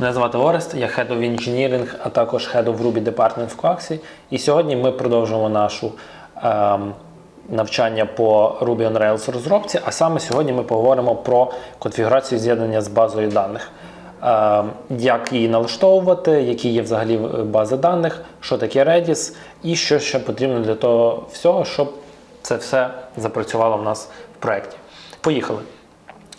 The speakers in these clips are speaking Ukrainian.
Мене звати Орест, я Head of Engineering, а також Head of Ruby Department в Quaxi. І сьогодні ми продовжуємо нашу ем, навчання по Ruby on Rails розробці. А саме сьогодні ми поговоримо про конфігурацію з'єднання з базою даних. Ем, як її налаштовувати, які є взагалі бази даних, що таке Redis, і що ще потрібно для того всього, щоб це все запрацювало в нас в проєкті. Поїхали.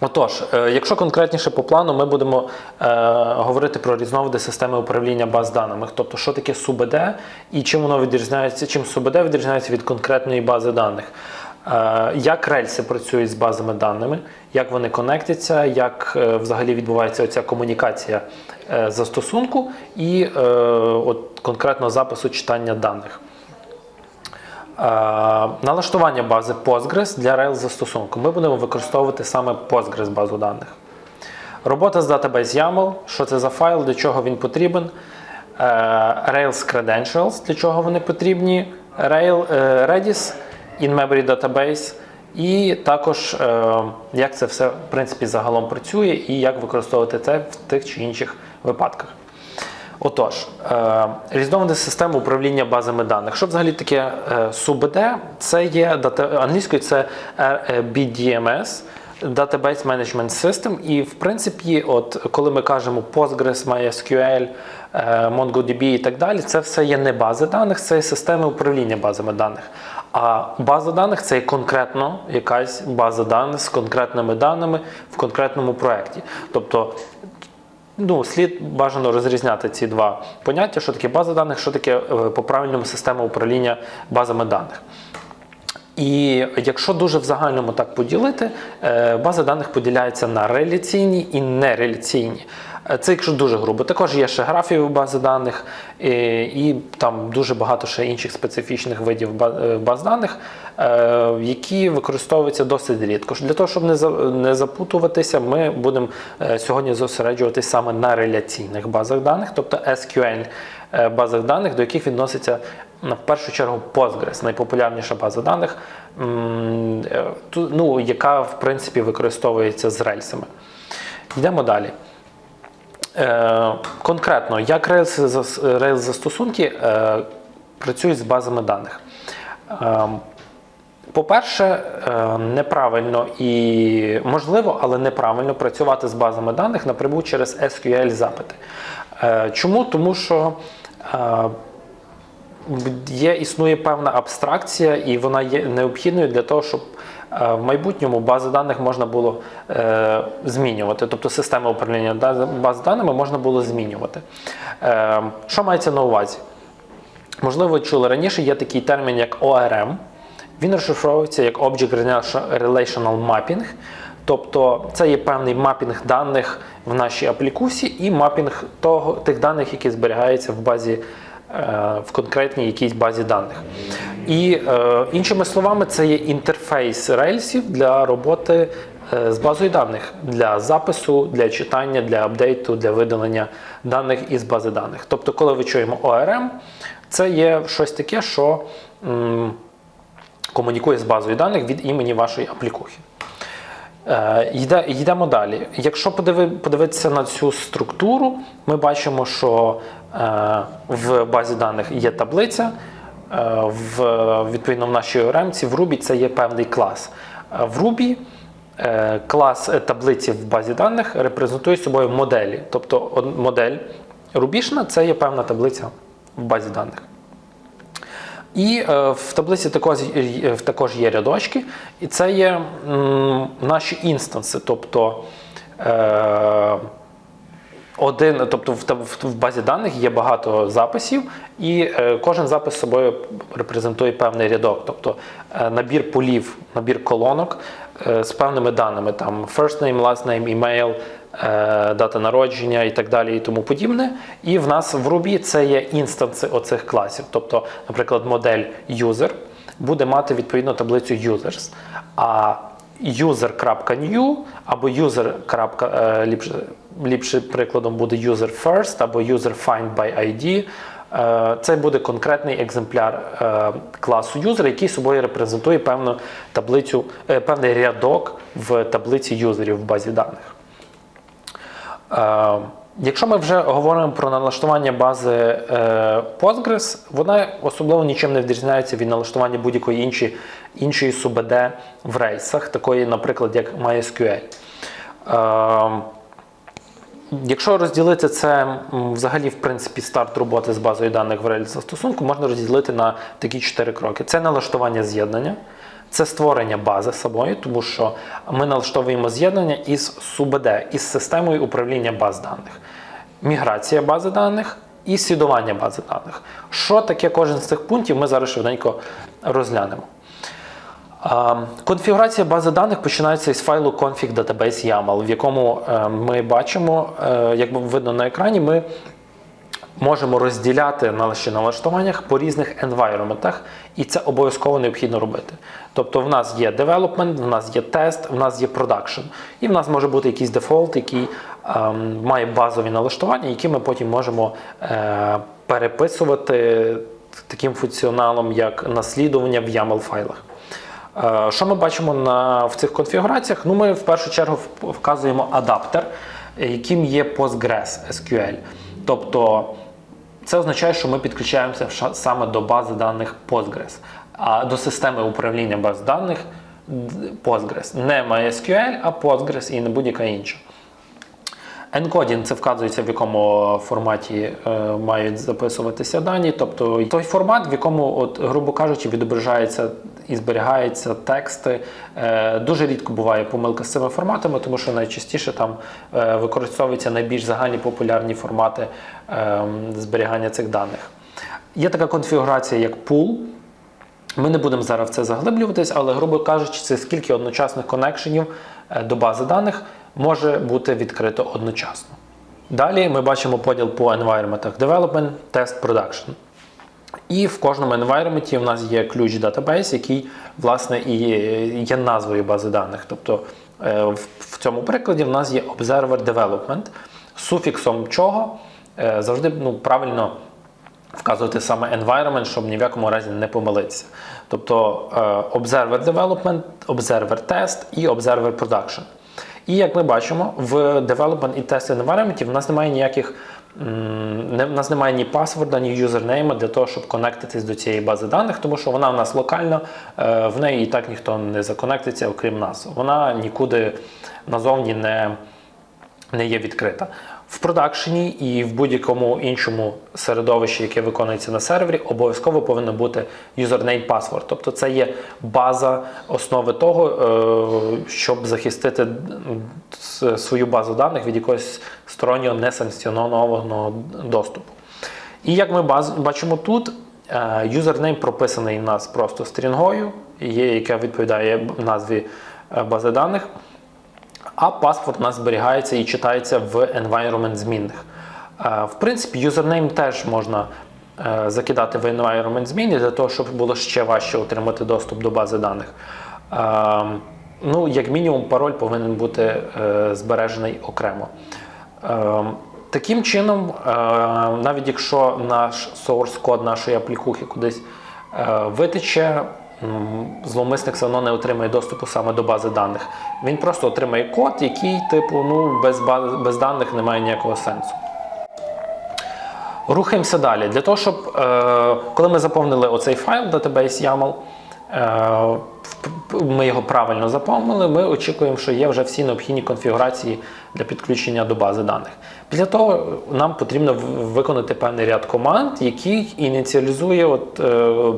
Отож, е, якщо конкретніше по плану, ми будемо е, говорити про різновиди системи управління баз даними, тобто що таке СУБД і чим воно відрізняється, чим СУБД відрізняється від конкретної бази даних. Е, як рельси працюють з базами даними, як вони конектяться, як е, взагалі відбувається оця комунікація е, застосунку і е, от, конкретно запису читання даних. Е, Налаштування бази Postgres для Rails застосунку. Ми будемо використовувати саме Postgres базу даних. Робота з Database YAML, що це за файл, для чого він потрібен. Е, Rails Credentials, для чого вони потрібні. Rail, е, Redis, in-memory database. І також як це все в принципі загалом працює і як використовувати це в тих чи інших випадках. Отож, е, різновиди системи управління базами даних. Що взагалі таке е, СУБД? Це є дата, англійською це BDMS, Database Management System. І в принципі, от коли ми кажемо Postgres, MySQL, е, MongoDB і так далі, це все є не бази даних, це є системи управління базами даних. А база даних це є конкретно якась база даних з конкретними даними в конкретному проєкті. Тобто Ну, слід бажано розрізняти ці два поняття, що таке база даних, що таке е, по правильному система управління базами даних. І якщо дуже в загальному так поділити, база даних поділяється на реляційні і нереляційні. Е, Це якщо дуже грубо. Також є ще графієві бази даних е, і там дуже багато ще інших специфічних видів е, баз даних, які використовуються досить рідко. Для того, щоб не за- не запутуватися, ми будемо сьогодні зосереджуватись саме на реляційних базах даних, тобто SQL базах даних, до яких відноситься в першу чергу Postgres, найпопулярніша база даних, ну, яка в принципі використовується з рельсами. Йдемо далі. Е, конкретно, як Rails, зас- Rails застосунки е, працюють з базами даних. Е, по-перше, неправильно і можливо, але неправильно працювати з базами даних напряму через SQL запити. Чому? Тому що є, існує певна абстракція, і вона є необхідною для того, щоб в майбутньому бази даних можна було е, змінювати. Тобто система управління баз даними можна було змінювати. Е, що мається на увазі? Можливо, ви чули раніше, є такий термін, як ORM. Він розшифровується як Object Relational Mapping. Тобто це є певний мапінг даних в нашій аплікусі і мапінг того, тих даних, які зберігаються в базі в конкретній якійсь базі даних. І е, іншими словами, це є інтерфейс рельсів для роботи е, з базою даних для запису, для читання, для апдейту, для видалення даних із бази даних. Тобто, коли ви чуємо ORM, це є щось таке, що м, комунікує з базою даних від імені вашої аплікухи. Е, йде, йдемо далі. Якщо подиви, подивитися на цю структуру, ми бачимо, що е, в базі даних є таблиця, е, в, відповідно в нашій ORM, в Ruby це є певний клас. В Ruby клас таблиці в базі даних репрезентує собою моделі. Тобто модель рубішна це є певна таблиця в базі даних. І е, в таблиці також, е, також є рядочки, і це є наші інстанси. Тобто е, один, тобто в, базі даних є багато записів, і кожен запис собою репрезентує певний рядок, тобто набір полів, набір колонок з певними даними, там first name, last name, email, дата народження і так далі, і тому подібне. І в нас в Ruby це є інстанси оцих класів. Тобто, наприклад, модель user буде мати відповідну таблицю users. А user.new або user. е, ліпше прикладом буде user first або user find by ID. Е, Це буде конкретний екземпляр е, класу user, який собою репрезентує певну таблицю, е, певний рядок в таблиці юзерів в базі даних. Е, Якщо ми вже говоримо про налаштування бази е, Postgres, вона особливо нічим не відрізняється від налаштування будь-якої іншої, іншої СУБД в рейсах, такої, наприклад, як MySQL. Е, Якщо розділити це взагалі, в принципі, старт роботи з базою даних в Rails застосунку, можна розділити на такі чотири кроки: це налаштування з'єднання, це створення бази самої, тому що ми налаштовуємо з'єднання із СУБД, із системою управління баз даних, міграція бази даних і слідування бази даних. Що таке кожен з цих пунктів, ми зараз швиденько розглянемо. Конфігурація бази даних починається із файлу config YAML, в якому е, ми бачимо, е, як видно на екрані, ми можемо розділяти наші налаштуваннях по різних environmentах, і це обов'язково необхідно робити. Тобто в нас є development, в нас є тест, в нас є production. І в нас може бути якийсь дефолт, який ем, має базові налаштування, які ми потім можемо е, переписувати таким функціоналом, як наслідування в YAML файлах. Е, Що ми бачимо на, в цих конфігураціях? Ну, ми в першу чергу вказуємо адаптер, яким є Postgres SQL. Тобто це означає, що ми підключаємося саме до бази даних Postgres, а до системи управління баз даних Postgres. Не MySQL, а Postgres і не будь-яка інша. Encoding – це вказується, в якому форматі е, мають записуватися дані, тобто той формат, в якому, от, грубо кажучи, відображається і зберігаються тексти. Е, дуже рідко буває помилка з цими форматами, тому що найчастіше там е, використовуються найбільш загальні популярні формати е, зберігання цих даних. Є така конфігурація, як pool. Ми не будемо зараз в це заглиблюватись, але, грубо кажучи, це скільки одночасних коннекшенів е, до бази даних може бути відкрито одночасно. Далі ми бачимо поділ по environment Development, Test, Production. І в кожному environment в нас є ключ database, який, власне, і є назвою бази даних. Тобто е, в- в цьому прикладі в нас є Observer Development, суфіксом чого е, завжди ну, правильно вказувати саме environment, щоб ні в якому разі не помилитися. Тобто е, Observer Development, Observer Test і Observer Production. І як ми бачимо, в Development і Test Environment в нас немає ніяких. В нас немає ні паспорта, ні юзернейма для того, щоб конектитись до цієї бази даних, тому що вона в нас локальна, е, в неї і так ніхто не законектиться, окрім нас. Вона нікуди назовні не, не є відкрита. В продакшені і в будь-якому іншому середовищі, яке виконується на сервері, обов'язково повинен бути юзернейм паспорт. Тобто це є база основи того, е, щоб захистити свою базу даних від якогось стороннього несанкціонованого доступу. І як ми бачимо тут, юзернейм прописаний у нас просто стрінгою, є, яка відповідає назві е, бази даних. А паспорт у нас зберігається і читається в environment змінних. Е, В принципі, юзернейм теж можна е, закидати в environment зміни для того, щоб було ще важче отримати доступ до бази даних. Е, Ну, як мінімум, пароль повинен бути е, збережений окремо. Е, Таким чином, навіть якщо наш source код нашої аплікухи кудись витече, зловмисник все одно не отримає доступу саме до бази даних. Він просто отримає код, який, типу, ну, без, бази, без даних немає ніякого сенсу. Рухаємося далі. Для того, щоб е, коли ми заповнили оцей файл database YAML, е, ми його правильно заповнили, ми очікуємо, що є вже всі необхідні конфігурації для підключення до бази даних. Після того нам потрібно виконати певний ряд команд, який ініціалізує от, е, е,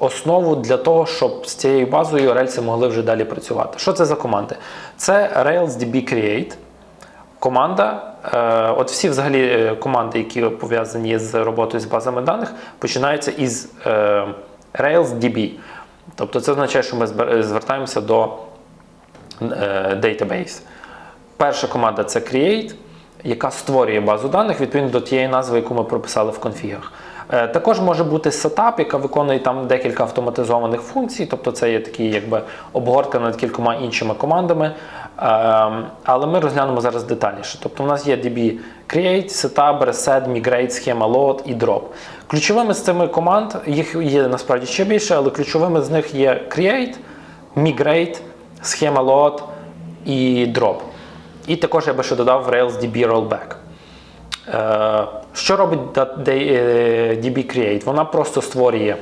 основу для того, щоб з цією базою рельси могли вже далі працювати. Що це за команди? Це Rails DB Create. Команда, е, от всі взагалі е, команди, які пов'язані з роботою з базами даних, починаються із е, Rails DB. Тобто це означає, що ми звертаємося до е, database. Перша команда це Create, яка створює базу даних відповідно до тієї назви, яку ми прописали в конфігах. Е, Також може бути setup, яка виконує там декілька автоматизованих функцій, тобто це є такий якби обгортка над кількома іншими командами. Ем, Але ми розглянемо зараз детальніше. Тобто у нас є DB Create, Setup, Reset, Migrate, Schema Load і Drop. Ключовими з цими команд, їх є насправді ще більше, але ключовими з них є Create, Migrate, Schema Load і Drop. І також я би ще додав RailsDB Rollback. Е, Що робить е, DB Create? Вона просто створює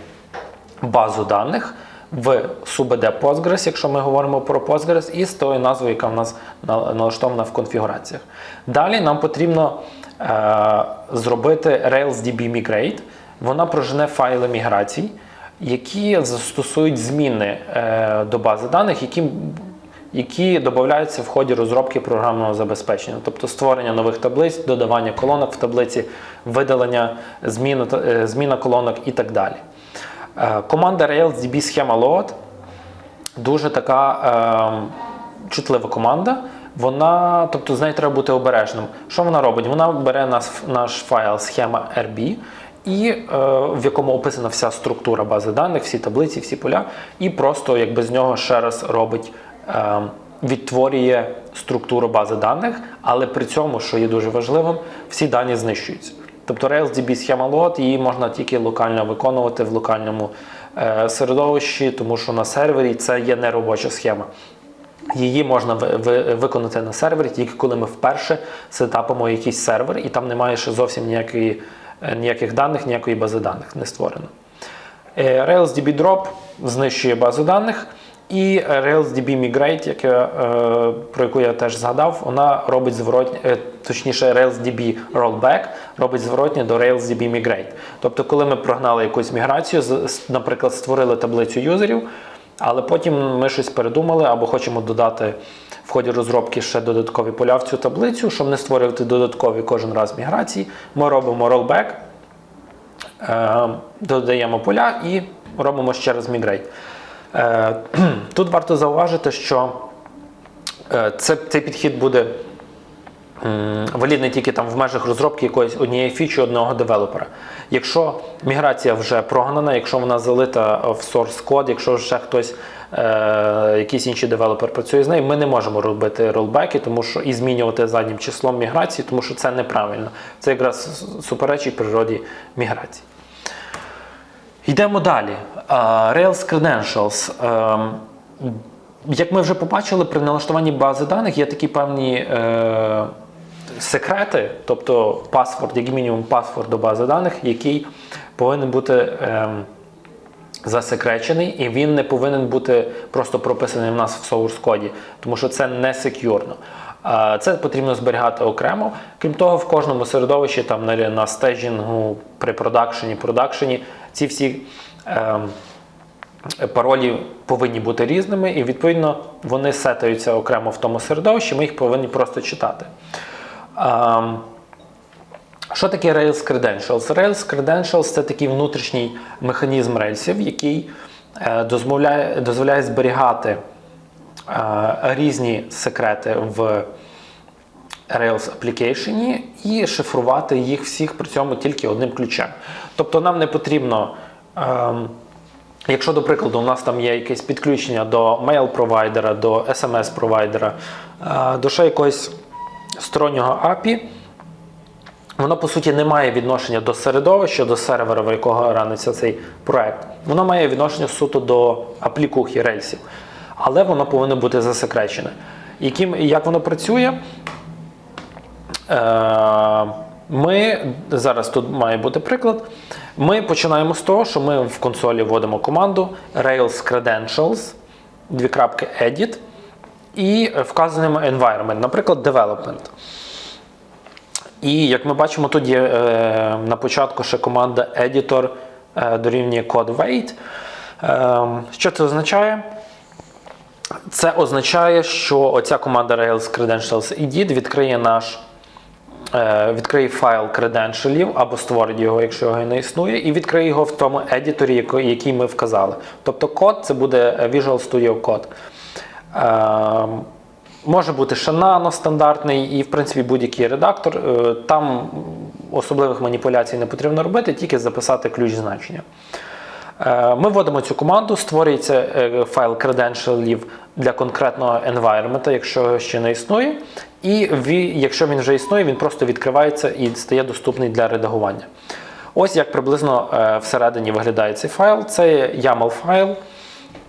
базу даних в SUBD Postgres, якщо ми говоримо про Postgres, і з тою назвою, яка в нас налаштована в конфігураціях. Далі нам потрібно е, зробити RailsDB Migrate. Вона прожене файли міграцій, які застосують зміни до бази даних, які які додаються в ході розробки програмного забезпечення, тобто створення нових таблиць, додавання колонок в таблиці, видалення, зміна, е, зміна колонок і так далі. Е, Команда RailsDB Schema Load дуже така е, чутлива команда. Вона, тобто з нею треба бути обережним. Що вона робить? Вона бере наш, наш файл схема RB, і, е, в якому описана вся структура бази даних, всі таблиці, всі поля, і просто якби з нього ще раз робить, відтворює структуру бази даних, але при цьому, що є дуже важливим, всі дані знищуються. Тобто RailsDB схема load, її можна тільки локально виконувати в локальному е, середовищі, тому що на сервері це є неробоча схема. Її можна ви- ви- виконати на сервері тільки коли ми вперше сетапимо якийсь сервер, і там немає ще зовсім ніякої, е, ніяких даних, ніякої бази даних не створено. Е, RailsDB Drop знищує базу даних, і RailsDB Migrate, яке, е, про яку я теж згадав, вона робить зворотні, е, точніше, RailsDB Rollback робить зворотні до RailsDB Migrate. Тобто, коли ми прогнали якусь міграцію, наприклад, створили таблицю юзерів, але потім ми щось передумали або хочемо додати в ході розробки ще додаткові поля в цю таблицю, щоб не створювати додаткові кожен раз міграції, ми робимо Е, додаємо поля і робимо ще раз мігрейт. Е, Тут варто зауважити, що е, це, цей підхід буде валідний тільки там в межах розробки якоїсь однієї фічі одного девелопера. Якщо міграція вже прогнана, якщо вона залита в source код, якщо ще хтось, е, якийсь інший девелопер працює з нею, ми не можемо робити ролбеки, тому що і змінювати заднім числом міграції, тому що це неправильно. Це якраз суперечить природі міграції. Йдемо далі. Е, Rails Credentials. Ем, Як ми вже побачили, при налаштуванні бази даних є такі певні е, секрети, тобто паспорт, як мінімум паспорт до бази даних, який повинен бути ем, засекречений, і він не повинен бути просто прописаний в нас в source коді, тому що це не секюрно. Е, Це потрібно зберігати окремо. Крім того, в кожному середовищі, там на, на стежінгу, при продакшені, продакшені, ці всі паролі повинні бути різними, і відповідно вони сетаються окремо в тому середовищі, ми їх повинні просто читати. Ем, що таке Rails Credentials? Rails Credentials це такий внутрішній механізм рельсів, який е, дозволяє, дозволяє зберігати е, різні секрети в Rails Application і шифрувати їх всіх при цьому тільки одним ключем. Тобто нам не потрібно. Ем, Якщо, до прикладу, у нас там є якесь підключення до мейл-провайдера, до смс-провайдера, е, до ще якогось стороннього API, воно по суті не має відношення до середовища, до сервера, в якого раниться цей проект. Воно має відношення суто до аплікухи рельсів, але воно повинно бути засекречене. Яким, як воно працює? Е, Ми зараз тут має бути приклад. Ми починаємо з того, що ми в консолі вводимо команду Rails Credentials, дві крапки Edit, і вказуємо environment, наприклад, development. І як ми бачимо, тут є е, на початку ще команда Editor е, дорівнює code weight. Е, що це означає? Це означає, що оця команда Rails Credentials Edit відкриє наш е, відкриє файл креденшалів або створить його, якщо його не існує, і відкриє його в тому едіторі, який ми вказали. Тобто код це буде Visual Studio Code. Е, Може бути нано стандартний і, в принципі, будь-який редактор. Е, Там особливих маніпуляцій не потрібно робити, тільки записати ключ значення. Е, Ми вводимо цю команду, створюється е, файл креденшалів для конкретного environment, якщо ще не існує. І якщо він вже існує, він просто відкривається і стає доступний для редагування. Ось як приблизно е, всередині виглядає цей файл. Це YAML файл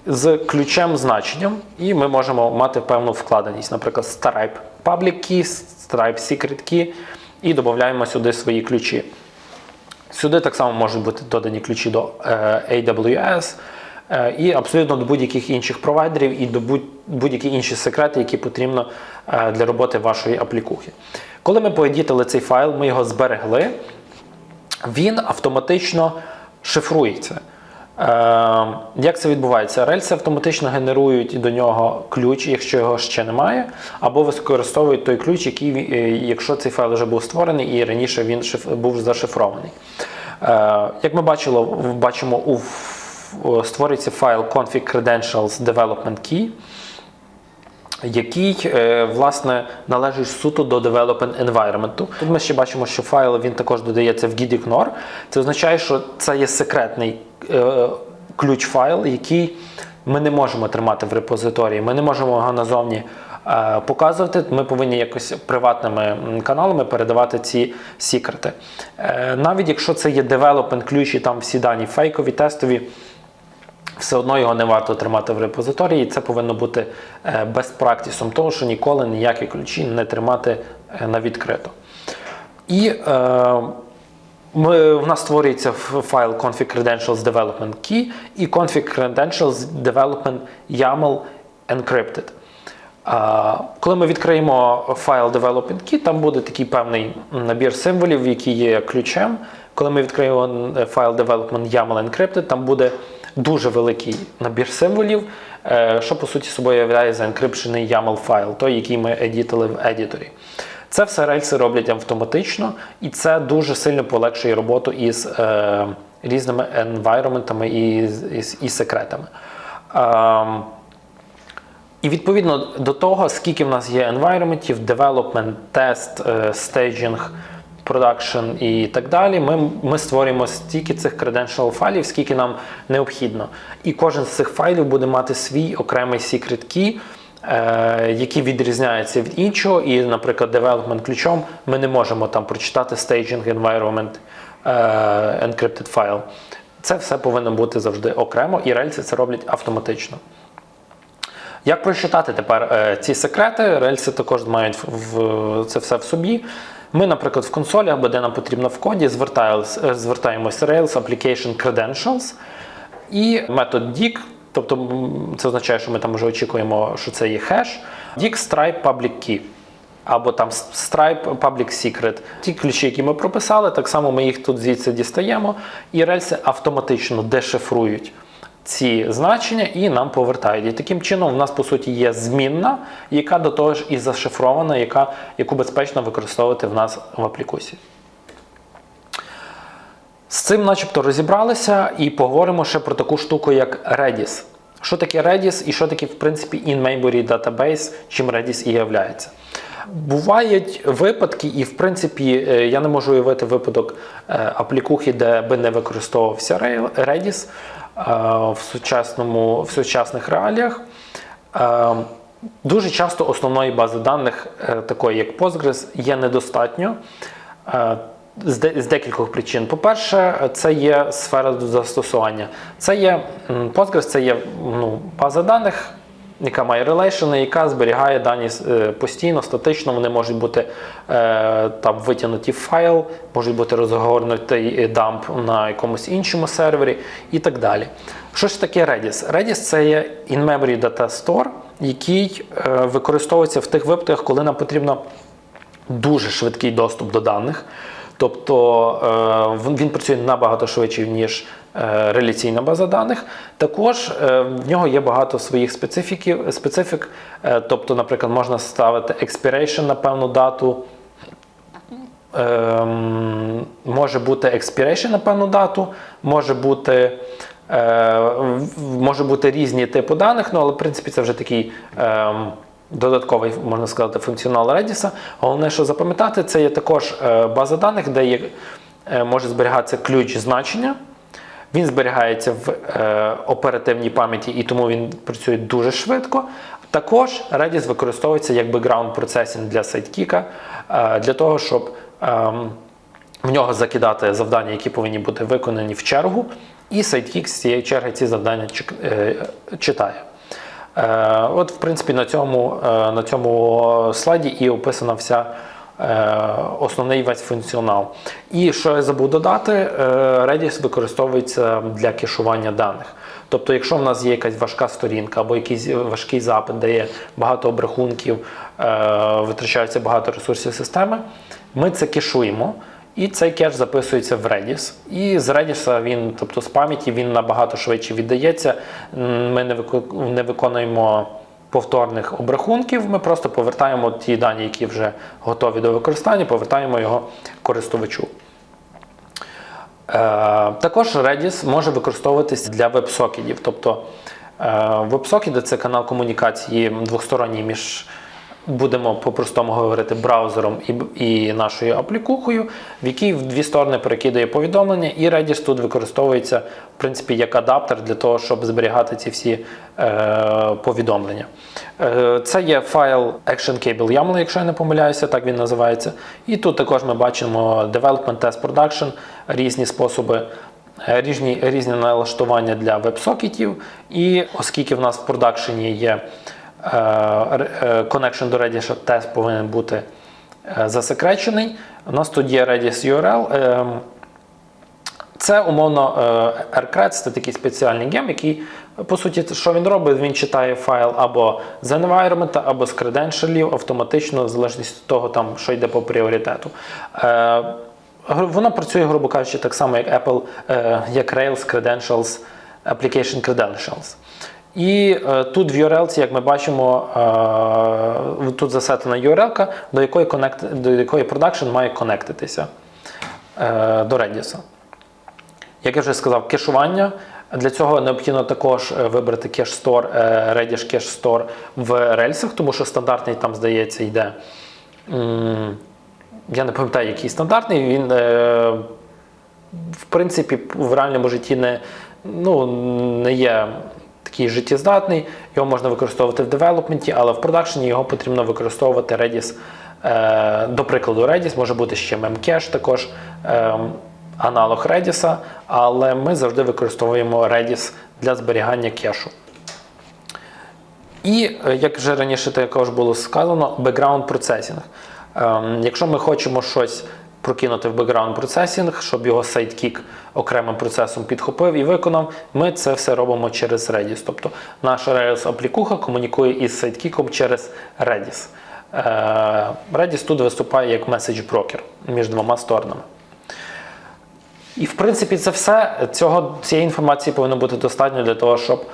з ключем значенням, і ми можемо мати певну вкладеність, наприклад, Stripe public key, Stripe secret key і додаємо сюди свої ключі. Сюди так само можуть бути додані ключі до е, AWS е, і абсолютно до будь-яких інших провайдерів і до будь- будь-які інші секрети, які потрібно е, для роботи вашої аплікухи. Коли ми поедітили цей файл, ми його зберегли, він автоматично шифрується. Е, як це відбувається? Рельси автоматично генерують до нього ключ, якщо його ще немає, або використовують той ключ, який, е, якщо цей файл вже був створений і раніше він був зашифрований. Е, як ми бачили, бачимо, створюється файл config credentials development key який е, власне належить суто до development environment. Тут ми ще бачимо, що файл він також додається в gitignore. Це означає, що це є секретний е, ключ файл, який ми не можемо тримати в репозиторії. Ми не можемо його назовні е, показувати. Ми повинні якось приватними каналами передавати ці секрети. Навіть якщо це є development ключ і там всі дані фейкові, тестові все одно його не варто тримати в репозиторії. Це повинно бути е, practice того, що ніколи ніякі ключі не тримати е, на відкрито. І е, ми, в нас створюється файл config credentials development key і config credentials development YAML encrypted. А, Коли ми відкриємо файл development key, там буде такий певний набір символів, які є ключем. Коли ми відкриємо е, файл development YAML encrypted, там буде дуже великий набір символів, е, що по суті собою являє заенкрипшений YAML файл, той, який ми едітили в едіторі. Це все рельси роблять автоматично, і це дуже сильно полегшує роботу із е, різними environmentами і, і, і секретами. Ем, і відповідно до того, скільки в нас є environmentів, development, тест, е, staging, production і так далі, ми, ми створюємо стільки цих credential файлів, скільки нам необхідно. І кожен з цих файлів буде мати свій окремий secret key, е, який відрізняється від іншого. І, наприклад, development ключом ми не можемо там прочитати staging environment е, encrypted файл. Це все повинно бути завжди окремо, і рельси це роблять автоматично. Як прочитати тепер е, ці секрети? Рельси також мають в- це все в собі. Ми, наприклад, в консолі, або де нам потрібно в коді, звертаємось, е, Rails Application Credentials і метод DIG, тобто це означає, що ми там вже очікуємо, що це є хеш. DIG Stripe Public Key. Або там Stripe Public Secret. Ті ключі, які ми прописали, так само ми їх тут звідси дістаємо, і рельси автоматично дешифрують ці значення і нам повертають. І таким чином в нас по суті є змінна, яка до того ж і зашифрована, яка, яку безпечно використовувати в нас в аплікусі. З цим начебто розібралися і поговоримо ще про таку штуку, як Redis. Що таке Redis і що таке, в принципі, in-memory database, чим Redis і являється. Бувають випадки, і в принципі е, я не можу уявити випадок е, аплікухи, де би не використовувався Redis е, в, сучасному, в сучасних реаліях. Дуже часто основної бази даних, такої як Postgres, є недостатньо. З, декількох причин. По-перше, це є сфера застосування. Це є Postgres, це є ну, база даних, яка має релейшени, яка зберігає дані е, постійно, статично. Вони можуть бути е, там витягнуті в файл, можуть бути розгорнутий дамп на якомусь іншому сервері і так далі. Що ж таке Redis? Redis це є in-memory data store, який е, використовується в тих випадках, коли нам потрібно дуже швидкий доступ до даних. Тобто він- працює набагато швидше, ніж реляційна база даних. Також е, в нього є багато своїх специфіків, специфік. Е, Тобто, наприклад, можна ставити expiration на певну дату. Ем, може бути expiration на певну дату, може бути, е, може бути різні типи даних, ну, але в принципі це вже такий ем, додатковий, можна сказати, функціонал Redis. Головне, що запам'ятати, це є також е, база даних, де є, е, може зберігатися ключ значення. Він зберігається в е, оперативній пам'яті і тому він працює дуже швидко. Також Redis використовується як background processing для сайткіка, е, для того, щоб ем, в нього закидати завдання, які повинні бути виконані в чергу, і сайткік з цієї черги ці завдання е, читає. Е, От, в принципі, на цьому, е, на цьому слайді і описана вся е, основний весь функціонал. І що я забув додати, е, Redis використовується для кешування даних. Тобто, якщо в нас є якась важка сторінка або якийсь важкий запит, де є багато обрахунків, е, витрачається багато ресурсів системи, ми це кешуємо. І цей кеш записується в Redis. І з Redis він, тобто з пам'яті, він набагато швидше віддається. Ми не виконуємо повторних обрахунків, ми просто повертаємо ті дані, які вже готові до використання, повертаємо його користувачу. Е, Також Redis може використовуватись для веб-сокетів. Тобто е, веб-сокети – це канал комунікації двосторонній між, будемо по-простому говорити, браузером і, і нашою аплікухою, в якій в дві сторони перекидає повідомлення, і Redis тут використовується в принципі як адаптер для того, щоб зберігати ці всі е, повідомлення. Е, це є файл Action Cable YAML, якщо я не помиляюся, так він називається. І тут також ми бачимо Development, Test Production, різні способи. е, Різні, різні налаштування для веб-сокетів, і оскільки в нас в продакшені є connection до Redis, тест повинен бути е, засекречений. У нас тут є Redis URL. е, це умовно е, AirCreds, це такий спеціальний гем, який, по суті, що він робить? Він читає файл або з environment, або з креденшалів автоматично, в залежності від того, там, що йде по пріоритету. Е, Воно працює, грубо кажучи, так само, як Apple, е, як Rails Credentials, Application Credentials. І е, тут в URL, як ми бачимо, е, тут засетена URL, до якої, connect, до якої production має конектитися е, до Redis. Як я вже сказав, кешування. Для цього необхідно також е, вибрати кеш е, Redis кеш Store в рельсах, тому що стандартний там, здається, йде. Я не пам'ятаю, який стандартний. Він, е, в принципі, в реальному житті не, ну, не є такий життєздатний. Його можна використовувати в девелопменті, але в продакшені його потрібно використовувати Redis. Е, До прикладу, Redis може бути ще Memcache також. е, Аналог Redis, але ми завжди використовуємо Redis для зберігання кешу. І, е, як вже раніше також було сказано, processing. Ем, Якщо ми хочемо щось прокинути в background processing, щоб його sidekick окремим процесом підхопив і виконав, ми це все робимо через Redis. Тобто наша Redis аплікуха комунікує із sidekick через Redis. Е, Redis тут виступає як broker між двома сторонами. І в принципі це все. Цього, цієї інформації повинно бути достатньо для того, щоб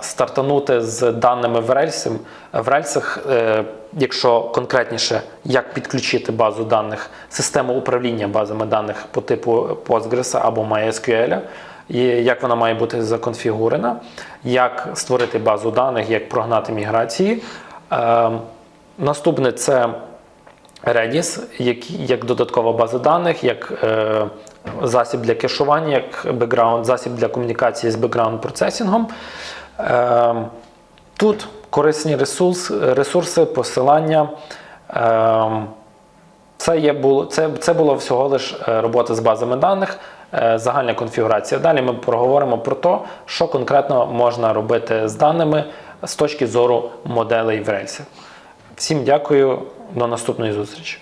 стартанути з даними в, рельсі, в рельсах, е, якщо конкретніше, як підключити базу даних, систему управління базами даних по типу Postgres або MySQL, і як вона має бути законфігурена, як створити базу даних, як прогнати міграції. Е, наступне це Redis як, як додаткова база даних, як е, засіб для кешування, як бекграунд, засіб для комунікації з бекграунд процесінгом. Е, тут корисні ресурс, ресурси, посилання. Е, це, є, було, це, це було всього лиш е, робота з базами даних, е, загальна конфігурація. Далі ми проговоримо про те, що конкретно можна робити з даними з точки зору моделей в рельсі. Всім дякую, до наступної зустрічі.